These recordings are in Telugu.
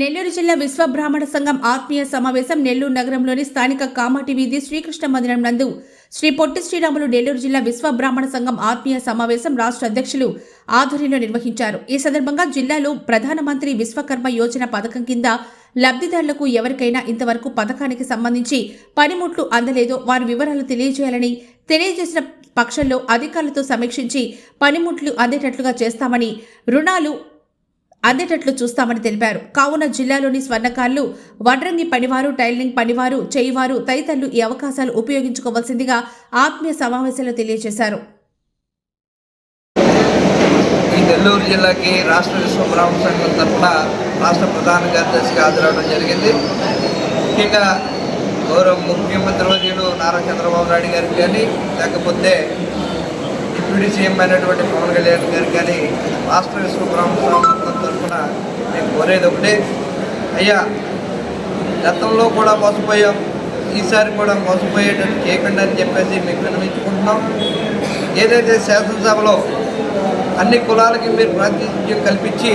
నెల్లూరు జిల్లా విశ్వబ్రాహ్మణ సంఘం ఆత్మీయ సమావేశం నెల్లూరు నగరంలోని స్థానిక కామాటి వీధి శ్రీకృష్ణ మందిరం నందు శ్రీ పొట్టి శ్రీరాములు నెల్లూరు జిల్లా విశ్వబ్రాహ్మణ సంఘం ఆత్మీయ సమావేశం రాష్ట్ర అధ్యక్షులు ఆధ్వర్యంలో నిర్వహించారు. ఈ సందర్భంగా జిల్లాలో ప్రధానమంత్రి విశ్వకర్మ యోజన పథకం కింద లబ్ధిదారులకు ఎవరికైనా ఇంతవరకు పథకానికి సంబంధించి పనిముట్లు అందలేదో వారి వివరాలు తెలియజేయాలని తెలియజేసిన పక్షంలో అధికారులతో సమీక్షించి పనిముట్లు అందేటట్లుగా చేస్తామని రుణాలు అందేటట్లు చూస్తామని తెలిపారు. కావున జిల్లాలోని స్వర్ణకారులు వడ్రంగి పనివారు టైలరింగ్ పనివారు చేయివారు తదితరులు ఈ అవకాశాలు ఉపయోగించుకోవాల్సిందిగా ఆత్మీయ సమావేశంలో తెలియజేశారు. ఈ నెల్లూరు జిల్లాకి రాష్ట్ర విశ్వబ్రాహ్మణ సంఘం తరఫున రాష్ట్ర ప్రధాన కార్యదర్శిగా హాజరవడం జరిగింది. ముఖ్యంగా గౌరవ ముఖ్యమంత్రి వర్యులు నారా చంద్రబాబు నాయుడు గారికి కానీ లేకపోతే డిప్యూటీ సీఎం అయినటువంటి పవన్ కళ్యాణ్ గారికి కానీ రాష్ట్ర విశ్వబ్రాహ్మణ సంఘం మేము కోరేది ఒకటే. అయ్యా గతంలో కూడా మోసపోయాం ఈసారి కూడా మోసపోయేటట్టు చేయకుండా అని చెప్పేసి మీకు విన్నవించుకుంటున్నాం. ఏదైతే శాసనసభలో అన్ని కులాలకి మీరు ప్రాతినిధ్యం కల్పించి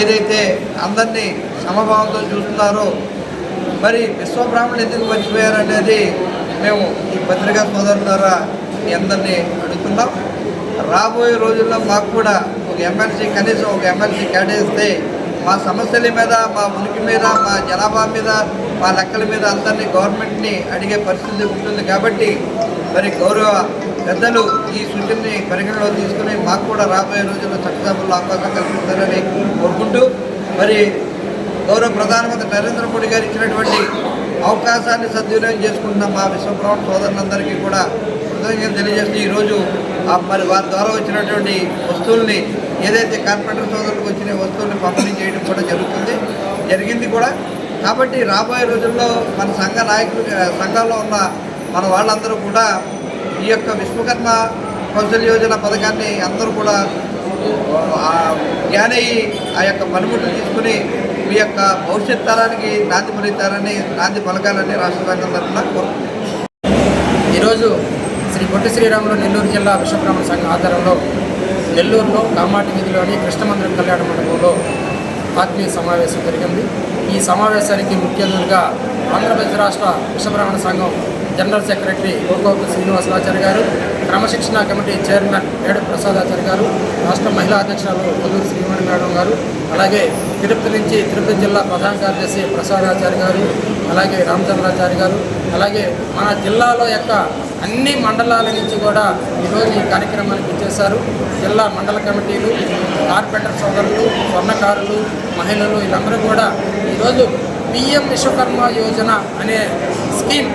ఏదైతే అందరినీ సమభావంతో చూస్తున్నారో మరి విశ్వబ్రాహ్మణులు ఎందుకు మర్చిపోయారనేది మేము ఈ పత్రికా సోదరుల ద్వారా మీ అందరినీ అడుగుతున్నాం. రాబోయే రోజుల్లో మాకు కూడా ఒక ఎమ్మెల్సీ కనీసం ఒక ఎమ్మెల్సీ కేటాయిస్తే మా సమస్యల మీద మా ఉనికి మీద మా జనాభా మీద మా లెక్కల మీద అందరినీ గవర్నమెంట్ని అడిగే పరిస్థితి ఉంటుంది కాబట్టి మరి గౌరవ పెద్దలు ఈ సూచనని పరిగణలో తీసుకుని మాకు కూడా రాబోయే రోజుల్లో చట్టసభల్లో అవకాశం కల్పిస్తారని కోరుకుంటూ మరి గౌరవ ప్రధానమంత్రి నరేంద్ర మోడీ గారు ఇచ్చినటువంటి అవకాశాన్ని సద్వినియోగం చేసుకుంటున్న మా విశ్వబ్రహ్మణ సోదరులందరికీ కూడా కృతజ్ఞతలు తెలియజేస్తూ ఈరోజు మరి వారి ద్వారా వచ్చినటువంటి వస్తువుల్ని ఏదైతే కార్పొరేటర్ సోదరులకు వచ్చిన వస్తువుల్ని పంపిణీ చేయడం కూడా జరుగుతుంది జరిగింది కూడా. కాబట్టి రాబోయే రోజుల్లో మన సంఘ నాయకులు సంఘాల్లో ఉన్న మన వాళ్ళందరూ కూడా ఈ యొక్క విశ్వకర్మ కౌశల్ యోజన పథకాన్ని అందరూ కూడా జ్ఞానయ్యి ఆ యొక్క పనిముట్లు తీసుకుని మీ యొక్క భవిష్యత్ తరానికి నాంది పలుకుతారని నాంది పలకాలని రాష్ట్ర సంఘం తరఫున కోరుకుంటున్నాను ఈరోజు శ్రీ పొట్టి శ్రీరాములు నెల్లూరు జిల్లా విశ్వబ్రహ్మణ సంఘం ఆధారంలో నెల్లూరులో కామాటి వీధిలోని కృష్ణమందిరం కళ్యాణ మండపంలో ఆత్మీయ సమావేశం జరిగింది. ఈ సమావేశానికి ముఖ్య అతిథులుగా ఆంధ్రప్రదేశ్ రాష్ట్ర విశ్వబ్రాహ్మణ సంఘం జనరల్ సెక్రటరీ గోకోపు శ్రీనివాసరాచార్య గారు క్రమశిక్షణ కమిటీ చైర్మన్ ఏడు ప్రసాదాచార్య గారు రాష్ట్ర మహిళా అధ్యక్షురాలు కొల్లూరు శ్రీమణి మేడం గారు అలాగే తిరుపతి నుంచి తిరుపతి జిల్లా ప్రధాన కార్యదర్శి ప్రసాదాచార్య గారు అలాగే రామచంద్రాచార్య గారు అలాగే మన జిల్లాలో యొక్క అన్ని మండలాల నుంచి కూడా ఈరోజు ఈ కార్యక్రమానికి ఇచ్చేశారు జిల్లా మండల కమిటీలు కార్పెంటర్ సోదరులు స్వర్ణకారులు మహిళలు వీళ్ళందరూ కూడా ఈరోజు పిఎం విశ్వకర్మ యోజన అనే స్కీమ్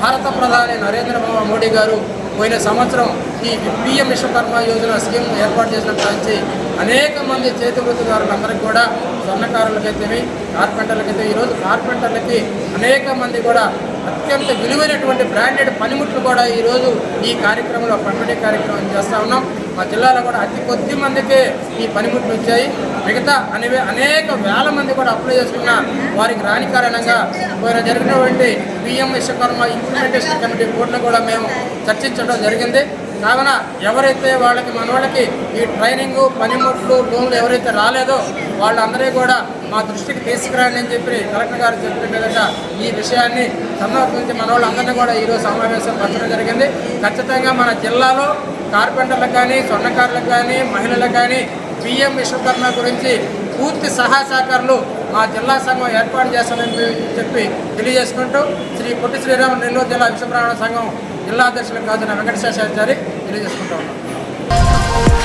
భారత ప్రధాని నరేంద్ర మోడీ గారు పోయిన సంవత్సరం ఈ పిఎం విశ్వకర్మ యోజన స్కీమ్ ఏర్పాటు చేసినప్పటి నుంచి అనేక మంది చేతి వృత్తిదారులందరికీ కూడా స్వర్ణకారులకైతేమి కార్పెంటర్లకైతే ఈరోజు కార్పెంటర్లకి అనేక మంది కూడా అత్యంత విలువైనటువంటి బ్రాండెడ్ పనిముట్లు కూడా ఈరోజు ఈ కార్యక్రమంలో పంపిణీ కార్యక్రమం చేస్తూ ఉన్నాం. మా జిల్లాలో కూడా అతి కొద్ది మందికి ఈ పనిముట్లు వచ్చాయి. మిగతా అనే అనేక వేల మంది కూడా అప్లై చేసుకున్న వారికి రాని కారణంగా పోయిన జరిగినటువంటి పిఎం విశ్వకర్మ ఇంప్లిమెంటేషన్ కమిటీ బోర్డును కూడా మేము చర్చించడం జరిగింది. కావున ఎవరైతే వాళ్ళకి మన వాళ్ళకి ఈ ట్రైనింగ్ పనిముట్లు లోన్లు ఎవరైతే రాలేదో వాళ్ళందరూ కూడా మా దృష్టికి తీసుకురండి అని చెప్పి కలెక్టర్ గారు చెప్పిన మీదట ఈ విషయాన్ని సమర్పించి మన వాళ్ళందరినీ కూడా ఈరోజు సమావేశం పరచడం జరిగింది. ఖచ్చితంగా మన జిల్లాలో కార్పెంటర్లకు కానీ స్వర్ణకారులకు కానీ మహిళలకు కానీ పిఎం విశ్వకర్మ గురించి పూర్తి సహాయ సహకారాలు మా జిల్లా సంఘం ఏర్పాటు చేస్తామని చెప్పి తెలియజేసుకుంటూ శ్రీ పొట్టి శ్రీరామ నెల్లూరు జిల్లా విశ్వబ్రాహ్మణ సంఘం జిల్లా అధ్యక్షులకు వెంకటేశ్వర వెంకటేశ్వరాచారి తెలియజేసుకుంటూ ఉన్నాం.